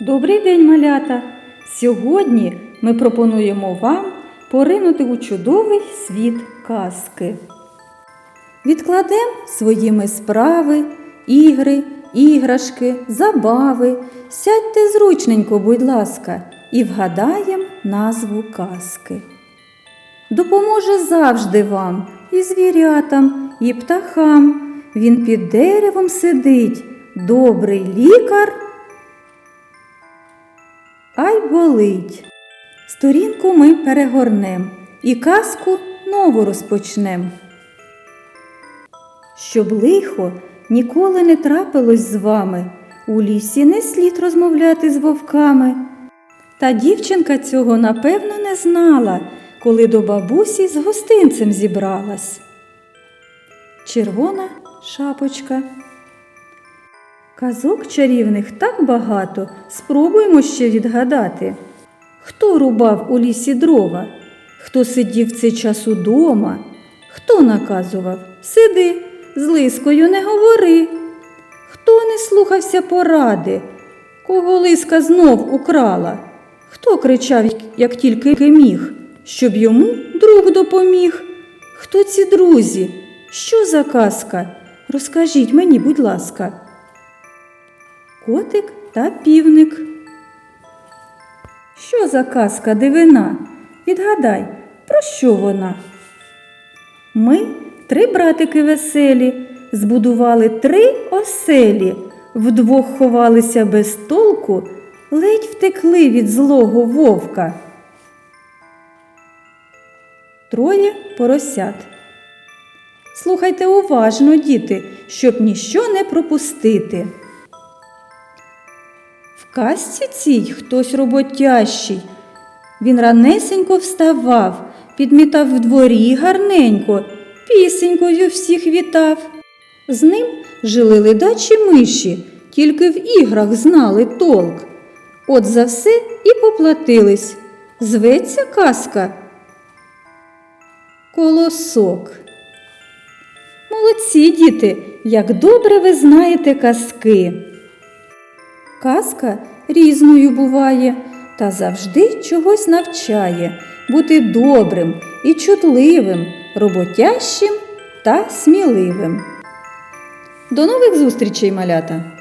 Добрий день, малята! Сьогодні ми пропонуємо вам поринути у чудовий світ казки. Відкладемо своїми справи, ігри, іграшки, забави. Сядьте зручненько, будь ласка, і вгадаємо назву казки. Допоможе завжди вам і звірятам, і птахам. Він під деревом сидить, добрий лікар. Ай болить. Сторінку ми перегорнем і казку нову розпочнем. Щоб лихо ніколи не трапилось з вами, у лісі не слід розмовляти з вовками. Та дівчинка цього напевно не знала, коли до бабусі з гостинцем зібралась. Червона шапочка. Казок чарівних так багато, спробуємо ще відгадати. Хто рубав у лісі дрова? Хто сидів цей час удома? Хто наказував Сиди, з лискою не говори. Хто не слухався поради? Кого лиска знов украла? Хто кричав, як тільки міг, щоб йому друг допоміг? Хто ці друзі? Що за казка? Розкажіть мені, будь ласка. Котик та півник. Що за казка дивина? Відгадай, про що вона? Ми, три братики веселі, збудували три оселі, вдвох ховалися без толку, ледь втекли від злого вовка. Троє поросят. Слухайте уважно, діти, щоб ніщо не пропустити. Казці цій хтось роботящий. Він ранесенько вставав, підмітав в дворі гарненько, пісенькою всіх вітав. З ним жили ледачі миші, тільки в іграх знали толк. От за все і поплатились. Зветься казка. Колосок. Молодці, діти, як добре ви знаєте казки. Казка різною буває та завжди чогось навчає бути добрим і чутливим, роботящим та сміливим. До нових зустрічей, малята!